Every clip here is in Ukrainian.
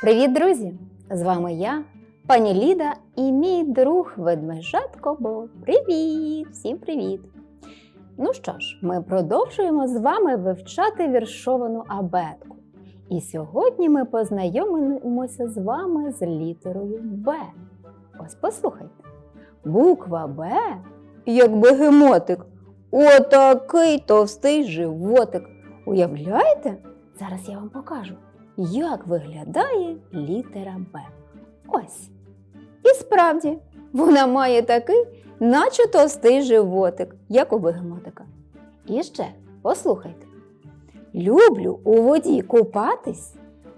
Привіт, друзі! З вами я, пані Ліда, і мій друг ведмежатко Бо. Привіт! Всім привіт! Ну що ж, ми продовжуємо з вами вивчати віршовану абетку. І сьогодні ми познайомимося з вами з літерою Б. Ось послухайте. Буква Б, як бегемотик, отакий товстий животик. Уявляєте? Зараз я вам покажу як виглядає літера Б. Ось. І справді, вона має такий, наче товстий животик, як у бегемотика. І ще послухайте: люблю у воді купатись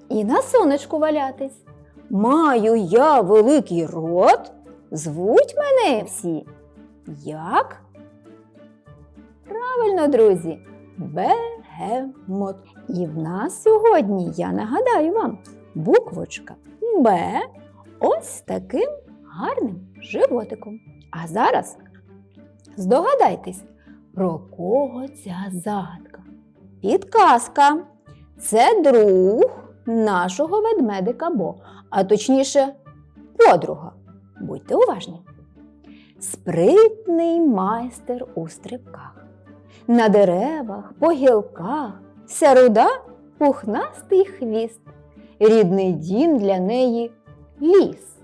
і на сонечку валятись. Маю я великий рот, звуть мене всі. Як? Правильно, друзі, бегемот. І в нас сьогодні, я нагадаю вам, буквочка Б ось таким гарним животиком. А зараз здогадайтесь, про кого ця загадка? Підказка. Це друг нашого ведмедика Бо, а точніше, подруга. Будьте уважні. Спритний майстер у стрибках. На деревах, по гілках, вся руда пухнастий хвіст, рідний дім для неї ліс.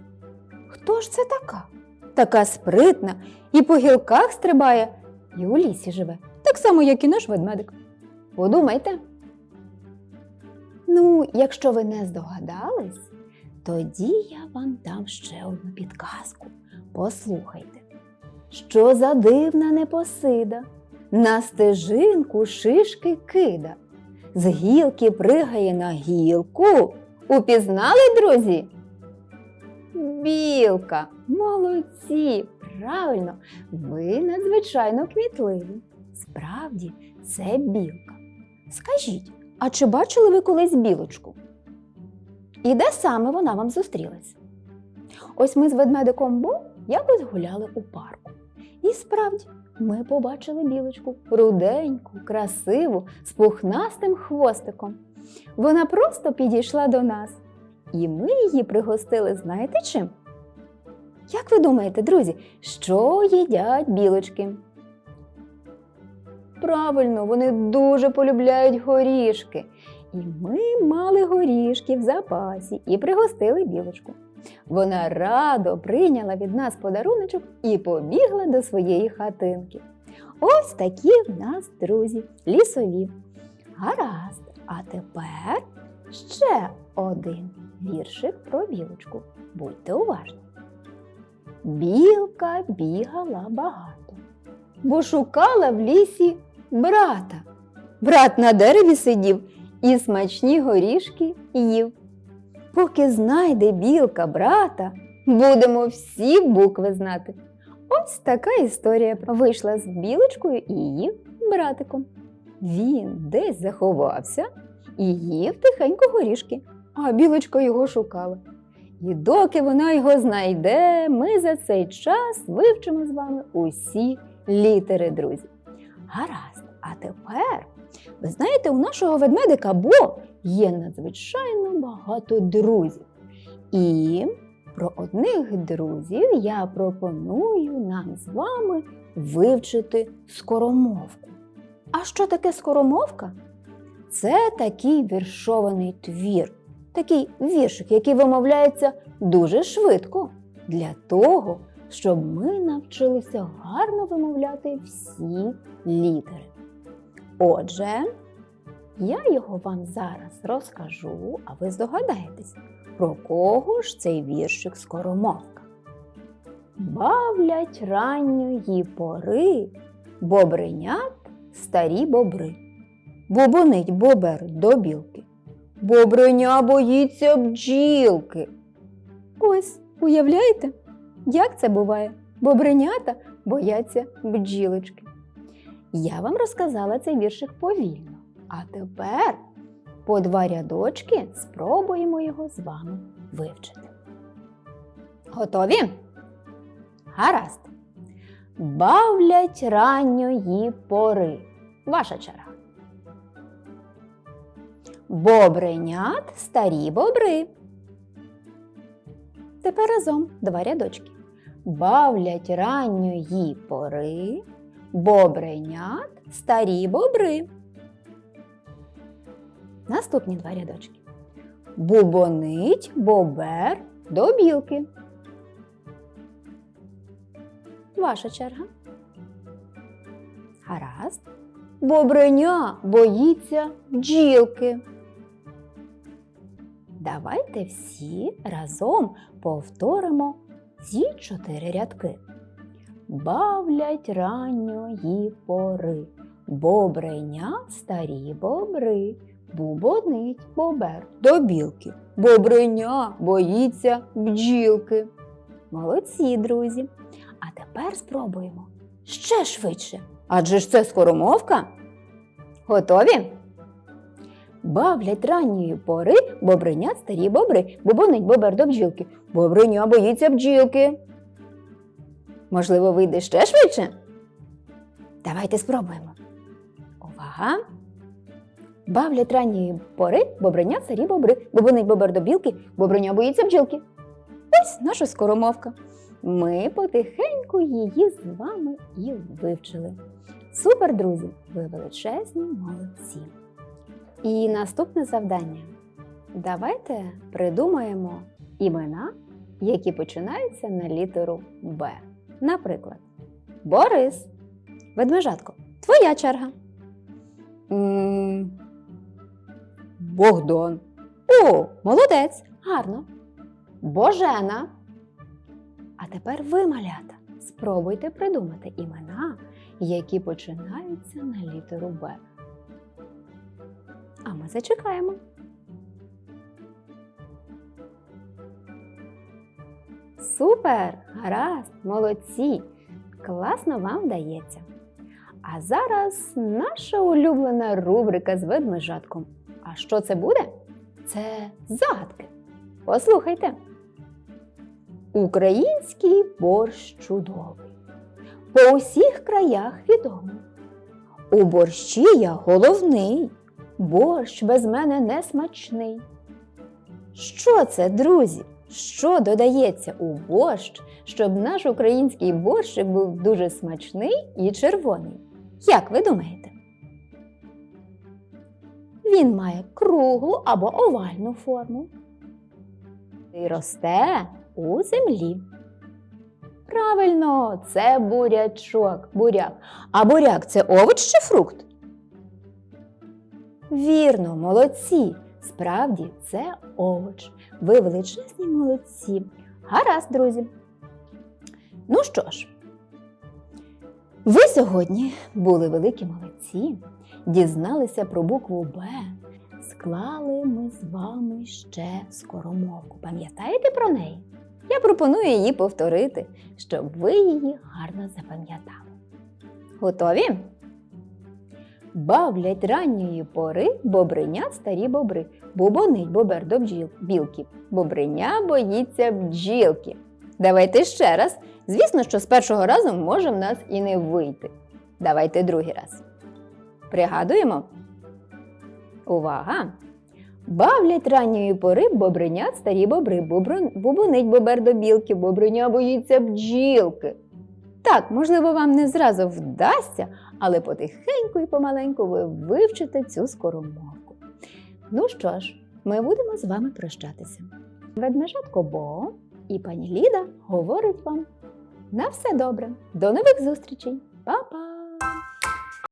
Хто ж це така? Така спритна і по гілках стрибає, і у лісі живе, так само, як і наш ведмедик. Подумайте. Ну, якщо ви не здогадались, тоді я вам дам ще одну підказку. Послухайте, що за дивна непосида, на стежинку шишки кида, з гілки пригає на гілку. Упізнали, друзі? Білка, молодці! Правильно, ви надзвичайно кмітливі. Справді, це білка. Скажіть, а чи бачили ви колись білочку? І де саме вона вам зустрілась? Ось ми з ведмедиком Бо якось гуляли у парку. І справді, ми побачили білочку руденьку, красиву, з пухнастим хвостиком. Вона просто підійшла до нас, і ми її пригостили, знаєте чим? Як ви думаєте, друзі, що їдять білочки? Правильно, вони дуже полюбляють горішки. І ми мали горішки в запасі і пригостили білочку. Вона радо прийняла від нас подаруночок і побігла до своєї хатинки. Ось такі в нас друзі, лісові. Гаразд, а тепер ще один віршик про білочку. Будьте уважні. Білка бігала багато, бо шукала в лісі брата. Брат на дереві сидів і смачні горішки їв. Поки знайде білка брата, будемо всі букви знати. Ось така історія вийшла з білочкою і її братиком. Він десь заховався і їв тихенько горішки, а білочка його шукала. І доки вона його знайде, ми за цей час вивчимо з вами усі літери, друзі. Гаразд, а тепер, ви знаєте, у нашого ведмедика Бо є надзвичайно багато друзів. І про одних друзів я пропоную нам з вами вивчити скоромовку. А що таке скоромовка? Це такий віршований твір, такий віршик, який вимовляється дуже швидко, для того, щоб ми навчилися гарно вимовляти всі літери. Отже, я його вам зараз розкажу, а ви здогадаєтесь, про кого ж цей віршик скоромовка. Бавлять ранньої пори бобринят старі бобри. Бобонить бобер до білки. Бобриня боїться бджілки. Ось, уявляєте, як це буває? Бобринята бояться бджілочки. Я вам розказала цей віршик повільно. А тепер по два рядочки спробуємо його з вами вивчити. Готові? Гаразд. Бавлять ранньої пори. Ваша черга. Бобринят старі бобри. Тепер разом два рядочки. Бавлять ранньої пори, бобренят старі бобри. Наступні два рядочки. Бубонить бобер до білки. Ваша черга. Гаразд. Бобреня боїться бджілки. Давайте всі разом повторимо ці чотири рядки. Бавлять ранньої пори, бобреня старі бобри, бубонить бобер до білки. Бобреня боїться бджілки. Молодці, друзі. А тепер спробуємо ще швидше. Адже ж це скоромовка. Готові? Бавлять ранньої пори бобринят старі бобри, бубонить бобер до бджілки. Бобриня боїться бджілки. Можливо, вийде ще швидше? Давайте спробуємо. Увага! Бавлять ранньої пори бобринят старі бобри, бубонить бобер до білки, бобриня боїться бджілки. Ось наша скоромовка. Ми потихеньку її з вами і вивчили. Супер, друзі! Ви величезні молодці! І наступне завдання. Давайте придумаємо імена, які починаються на літеру Б. Наприклад, Борис. Ведмежатко, твоя черга. Богдан. О, молодець! Гарно. Божена. А тепер ви, малята, спробуйте придумати імена, які починаються на літеру Б. А ми зачекаємо. Супер! Гаразд! Молодці! Класно вам вдається. А зараз наша улюблена рубрика з ведмежатком. Що це буде? Це загадки. Послухайте. Український борщ чудовий. По усіх краях відомий. У борщі я головний. Борщ без мене не смачний. Що це, друзі? Що додається у борщ, щоб наш український борщик був дуже смачний і червоний? Як ви думаєте? Він має круглу або овальну форму і росте у землі. Правильно, це бурячок, буряк. А буряк це овоч чи фрукт? Вірно, молодці. Справді, це овоч. Ви величезні молодці. Гаразд, друзі. Ну що ж, ви сьогодні були великі молодці, дізналися про букву Б. Склали ми з вами ще скоромовку. Пам'ятаєте про неї? Я пропоную її повторити, щоб ви її гарно запам'ятали. Готові? Бавлять ранньої пори бобринят старі бобри. Бубонить бобер до бджіл, білки. Бобриня боїться бджілки. Давайте ще раз. Звісно, що з першого разу може в нас і не вийти. Давайте другий раз. Пригадуємо. Увага! Бавлять ранньої пори бобринят старі бобри. Бобрин- Бубонить бобер до білки, бобриня боїться бджілки. Так, можливо, вам не зразу вдасться, але потихеньку і помаленьку ви вивчите цю скоромовку. Ну що ж, ми будемо з вами прощатися. Ведмежатко Бо і пані Ліда говорить вам на все добре. До нових зустрічей! Па-па!